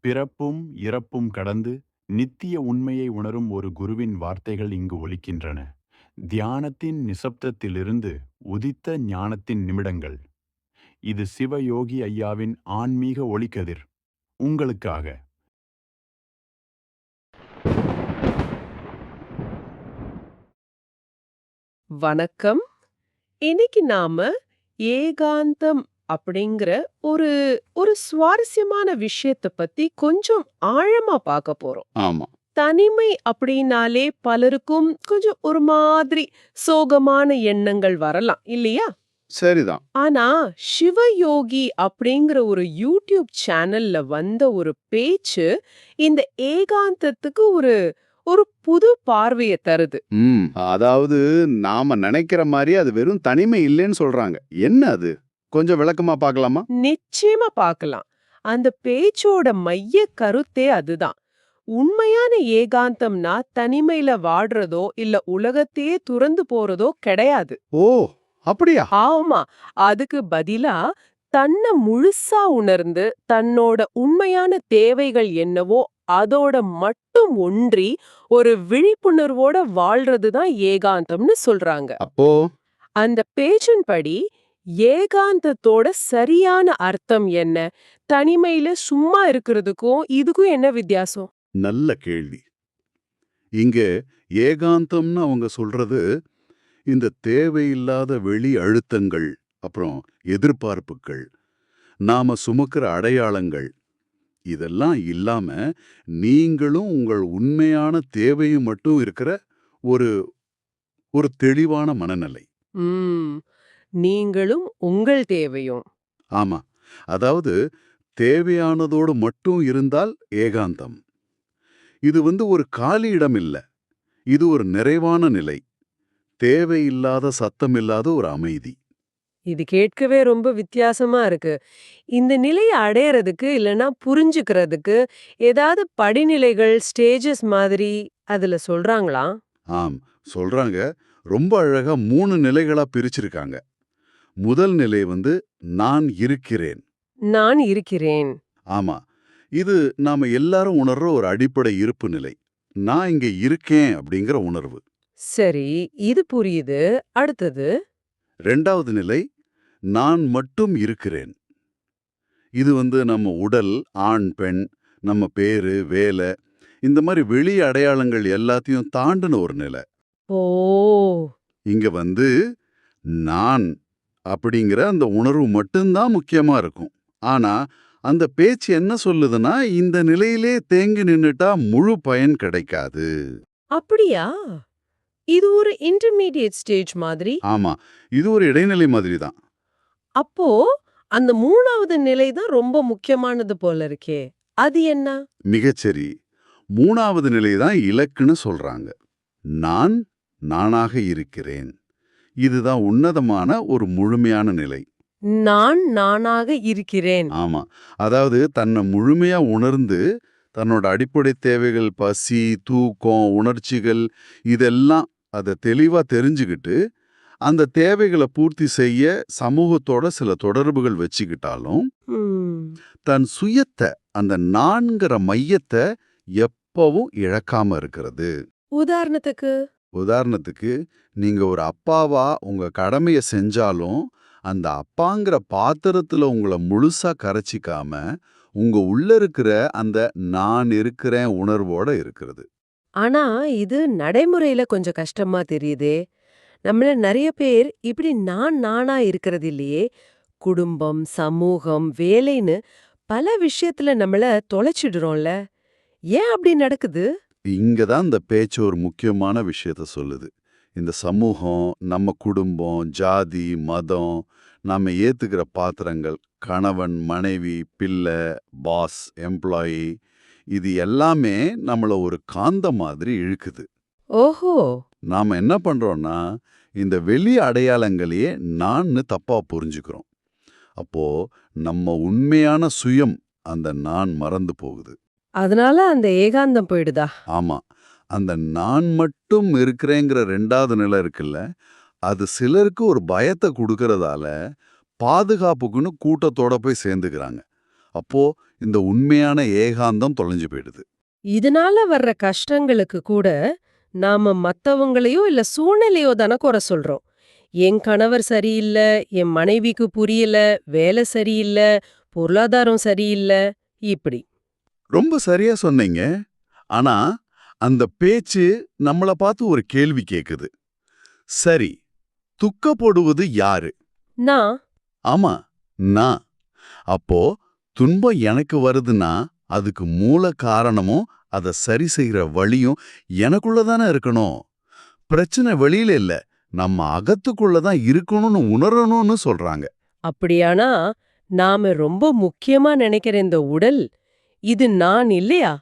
பிறப்பும் இறப்பும் கடந்து நித்திய உண்மையை உணரும் ஒரு குருவின் வார்த்தைகள் இங்கு ஒலிக்கின்றன. தியானத்தின் நிசப்தத்திலிருந்து உதித்த ஞானத்தின் நிமிடங்கள். இது சிவயோகி ஐயாவின் ஆன்மீக ஒளிக்கதிர். உங்களுக்காக. வணக்கம். இன்னைக்கு நாம ஏகாந்தம் அப்படிங்கிற ஒரு ஒரு சுவாரஸ்யமான விஷயத்த பத்தி கொஞ்சம் ஆழமா பார்க்க போறோம். ஆமா. தனிமை அப்படின்னாலே பலருக்கும் கொஞ்சம் ஒரு மாதிரி சோகமான எண்ணங்கள் வரலாம் இல்லையா? சரிதான். ஆனா சிவயோகி அப்படிங்கிற ஒரு யூடியூப் சேனல்ல வந்த ஒரு பேச்சு இந்த ஏகாந்தத்துக்கு ஒரு ஒரு புது பார்வையை தருது. அதாவது நாம நினைக்கிற மாதிரி அது வெறும் தனிமை இல்லைன்னு சொல்றாங்க. என்ன அது? கொஞ்சம் விளக்கமா பார்க்கலாமா? நிச்சயமா பார்க்கலாம். அந்த பேச்சோட மைய கருத்தே அதுதான். உண்மையான ஏகாந்தம்னா தனிமையில வாடுறதோ இல்ல உலகத்தையே துறந்து போறதோ கிடையாது. ஓ அப்படியா? ஆமா. அதுக்கு பதிலா தன்னை முழுசா உணர்ந்து தன்னோட உண்மையான தேவைகள் என்னவோ அதோட மட்டும் ஒன்றி ஒரு விழிப்புணர்வோட வாழ்றதுதான் ஏகாந்தம்னு சொல்றாங்க. அப்போ? அந்த பேச்சின்படி ஏகாந்தத்தோட சரியான அர்த்தம் என்ன? தனிமையில சும்மா இருக்கிறதுக்கும் இதுக்கும் என்ன வித்தியாசம்? நல்ல கேள்வி. இங்க ஏகாந்தம்னு அவங்க சொல்றது இந்த தேவையில்லாத வெளி அழுத்தங்கள் அப்புறம் எதிர்பார்ப்புகள் நாம சுமக்கிற அடையாளங்கள் இதெல்லாம் இல்லாம நீங்களும் உங்கள் உண்மையான தேவையும் மட்டும் இருக்கிற ஒரு ஒரு தெளிவான மனநிலை. நீங்களும் உங்கள் தேவையும். ஆமா. அதாவது தேவையானதோடு மட்டும் இருந்தால் ஏகாந்தம். இது வந்து ஒரு காலி இடம் இல்ல. இது ஒரு நிறைவான நிலை. தேவையில்லாத சத்தமில்லாத ஒரு அமைதி. இது கேட்கவே ரொம்ப வித்தியாசமா இருக்கு. இந்த நிலையை அடையறதுக்கு இல்லனா புரிஞ்சுக்கிறதுக்கு ஏதாவது படிநிலைகள் ஸ்டேஜஸ் மாதிரி அதுல சொல்றாங்களா? ஆம். சொல்றாங்க. ரொம்ப அழகா மூணு நிலைகளா பிரிச்சிருக்காங்க. முதல் நிலை வந்து நான் இருக்கிறேன். நான் இருக்கிறேன். ஆமா. இது நாம எல்லாரும் உணர்ற ஒரு அடிப்படை இருப்பு நிலை. நான் இங்க இருக்கேன் அப்படிங்கிற உணர்வு. சரி இது புரியுது. அடுத்தது? ரெண்டாவது நிலை நான் மட்டும் இருக்கிறேன். இது வந்து நம்ம உடல் ஆண் பெண் நம்ம பேரு வேலை இந்த மாதிரி வெளி அடையாளங்கள் எல்லாத்தையும் தாண்டின ஒரு நிலை. ஓ! இங்க வந்து நான் அப்படிங்கிற அந்த உணர்வு மட்டும்தான் முக்கியமா இருக்கும். ஆனா அந்த பேச்சு என்ன சொல்லுதுன்னா இந்த நிலையிலே தேங்கி நின்னுட்டா முழு பயன் கிடைக்காது. அப்படியா? இது ஒரு இன்டர்மீடியட் ஸ்டேஜ் மாதிரி. ஆமா. இது ஒரு இடைநிலை மாதிரி தான். அப்போ அந்த மூணாவது நிலை தான் ரொம்ப முக்கியமானது போல இருக்கே. அது என்ன? மிகச்சரி. மூணாவது நிலை தான் இலக்குன்னு சொல்றாங்க. நான் நானாக இருக்கிறேன். இதுதான் உன்னதமான ஒரு முழுமையான நிலை. நான் நானாக இருக்கிறேன். ஆமா. அதாவது தன்னை முழுமையா உணர்ந்து தன்னோட அடிப்படை தேவைகள் பசி தூக்கம் உணர்ச்சிகள் இதெல்லாம் அதை தெளிவா தெரிஞ்சுக்கிட்டு அந்த தேவைகளை பூர்த்தி செய்ய சமூகத்தோட சில தொடர்புகள் வச்சுக்கிட்டாலும் தன் சுயத்தை அந்த நான்கிற மையத்தை எப்பவும் இழக்காம இருக்கிறது. உதாரணத்துக்கு உதாரணத்துக்கு நீங்க ஒரு அப்பாவா உங்க கடமையை செஞ்சாலும் அந்த அப்பாங்கிற பாத்திரத்துல உங்களை முழுசா கரைச்சிக்காம உங்க உள்ள இருக்கிற அந்த நான் இருக்கிறேன் உணர்வோட இருக்கிறது. ஆனா இது நடைமுறையில கொஞ்சம் கஷ்டமா தெரியுதே. நம்மள நிறைய பேர் இப்படி நான் நானா இருக்கிறது இல்லையே குடும்பம் சமூகம் வேலைன்னு பல விஷயத்துல நம்மள தொலைச்சிடுறோம்ல. ஏன் அப்படி நடக்குது? இங்க தான் இந்த பேச்சு ஒரு முக்கியமான விஷயத்த சொல்லுது. இந்த சமூகம் நம்ம குடும்பம் ஜாதி மதம் நாம ஏத்துக்கிற பாத்திரங்கள் கணவன் மனைவி பிள்ளை பாஸ் எம்ப்ளாயி இது எல்லாமே நம்மள ஒரு காந்த மாதிரி இழுக்குது. ஓஹோ! நாம என்ன பண்றோம்னா இந்த வெளி அடையாளங்களையே நான்னு தப்பா புரிஞ்சுக்கிறோம். அப்போ நம்ம உண்மையான சுயம் அந்த நான் மறந்து போகுது. அதனால அந்த ஏகாந்தம் போயிடுதா? ஆமா. அந்த நான் மட்டும் இருக்கிறேங்கிற ரெண்டாவது நிலை இருக்குல்ல அது சிலருக்கு ஒரு பயத்தை கொடுக்கறதால பாதுகாப்புக்குன்னு கூட்டத்தோட போய் சேர்ந்துக்கிறாங்க. அப்போ இந்த உண்மையான ஏகாந்தம் தொலைஞ்சு போயிடுது. இதனால வர்ற கஷ்டங்களுக்கு கூட நாம மத்தவங்களையோ இல்ல சூழ்நிலையோ தானே குறை சொல்றோம். என் கணவர் சரியில்லை என் மனைவிக்கு புரியல வேலை சரியில்லை பொருளாதாரம் சரியில்லை இப்படி. ரொம்ப சரியா சொன்னீங்க. ஆனா அந்த பேச்சு நம்மள பார்த்து ஒரு கேள்வி கேக்குது. சரி துக்கப்படுவது யாரு? நான் ஆமா நான் அப்போ துன்பம் எனக்கு வருதுன்னா அதுக்கு மூல காரணமும் அதை சரி செய்யற வழியும் எனக்குள்ள தானே இருக்கணும். பிரச்சனை வெளியில இல்ல நம்ம அகத்துக்குள்ள தான் இருக்கணும்னு உணரணும்னு சொல்றாங்க. அப்படியானா நாம ரொம்ப முக்கியமா நினைக்கிற இந்த உடல் இது நான் இல்லையா?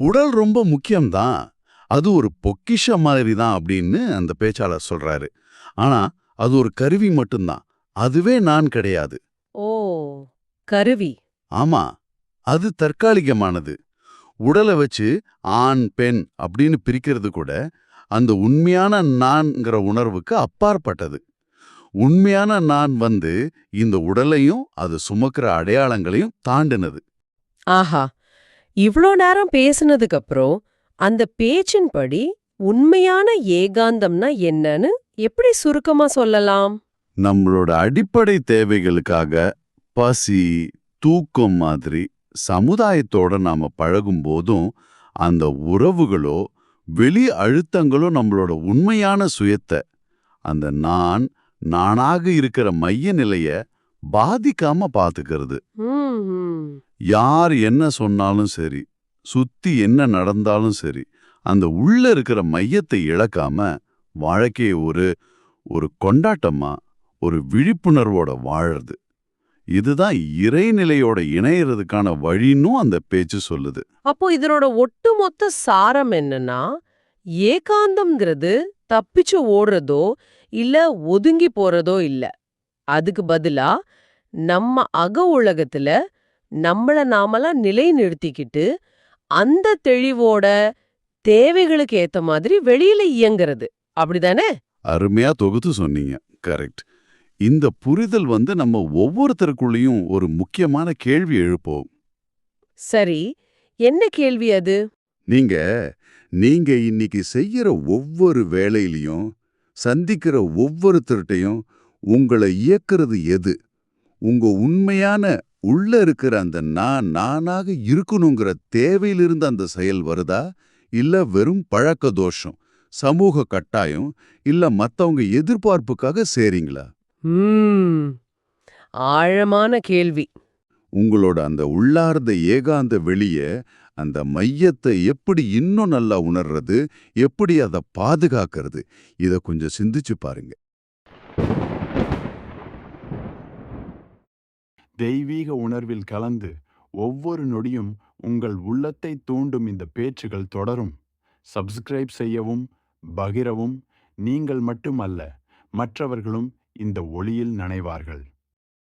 உடல் ரொம்ப முக்கியம்தான். அது ஒரு பொக்கிஷ மாதிரி தான் அப்படின்னு அந்த பேச்சாளர் சொல்றாரு. ஆனா அது ஒரு கருவி மட்டும்தான். அதுவே நான் கிடையாது. ஓ கருவி. ஆமா அது தற்காலிகமானது. உடலை வச்சு ஆண் பெண் அப்படின்னு பிரிக்கிறது கூட அந்த உண்மையான நான்ங்கிற உணர்வுக்கு அப்பாற்பட்டது. உண்மையான நான் வந்து இந்த உடலையும் அது சுமக்கிற அடையாளங்களையும் தாண்டினது. ஆஹா. இவ்ளோ நேரம் பேசுனதுக்கு அப்புறம் அந்த பேச்சின்படி உண்மையான ஏகாந்தம்னா என்னன்னு எப்படி சுருக்கமா சொல்லலாம் நம்மளோட அடிப்படை தேவைகளுக்காக பசி தூக்கம் மாதிரி சமுதாயத்தோட நாம பழகும் போதும் அந்த உறவுகளோ வெளி அழுத்தங்களோ நம்மளோட உண்மையான சுயத்தை அந்த நான் நானாக இருக்கிற மைய நிலைய பாதிக்காம பாத்துக்கிறது. யார் என்ன சொன்னாலும் சரி சுத்தி என்ன நடந்தாலும் சரி அந்த உள்ள இருக்கிற மையத்தை இழக்காம வாழ்க்கையை ஒரு ஒரு கொண்டாட்டமா ஒரு விழிப்புணர்வோட வாழறது. இதுதான் இறைநிலையோட இணையறதுக்கான வழின்னும் அந்த பேச்சு சொல்லுது. அப்போ இதனோட ஒட்டுமொத்த சாரம் என்னன்னா ஏகாந்தம்ங்கிறது தப்பிச்சு ஓடுறதோ இல்ல ஒதுங்கி போறதோ இல்ல. அதுக்கு பதிலா நம்ம அக உலகத்துல நம்மள நாமளா நிலைநிறுத்திக்கிட்டு அந்த தெளிவோட தேவைகளுக்கு ஏத்த மாதிரி வெளியில இயங்குறது. அப்படிதானே? அருமையா தொகுத்து சொன்னீங்க. கரெக்ட். இந்த புரிதல் வந்து நம்ம ஒவ்வொருத்தருக்குள்ளேயும் ஒரு முக்கியமான கேள்வி எழுப்போம். சரி. என்ன கேள்வி அது? நீங்க நீங்க இன்னைக்கு செய்யற ஒவ்வொரு வேலையிலையும் சந்திக்கிற ஒவ்வொருத்தர்கிட்டையும் உங்களை இயக்குறது எது? உங்க உண்மையான உள்ள இருக்கிற அந்த நான் நானாக இருக்கணுங்கிற தேவையிலிருந்து அந்த செயல் வருதா? இல்ல வெறும் பழக்க தோஷம் சமூக கட்டாயம் இல்ல மத்தவங்க எதிர்பார்ப்புக்காக சேரீங்களா? ஆழமான கேள்வி. உங்களோட அந்த உள்ளார்ந்த ஏகாந்த வெளிய அந்த மையத்தை எப்படி இன்னும் நல்லா உணர்றது எப்படி அதை பாதுகாக்கிறது இத கொஞ்சம் சிந்திச்சு பாருங்க. தெய்வீக உணர்வில் கலந்து ஒவ்வொரு நொடியும் உங்கள் உள்ளத்தை தூண்டும் இந்த பேச்சுகள் தொடரும். சப்ஸ்கிரைப் செய்யவும் பகிரவும் நீங்கள் மட்டுமல்ல மற்றவர்களும் இந்த ஒளியில் நனைவார்கள்.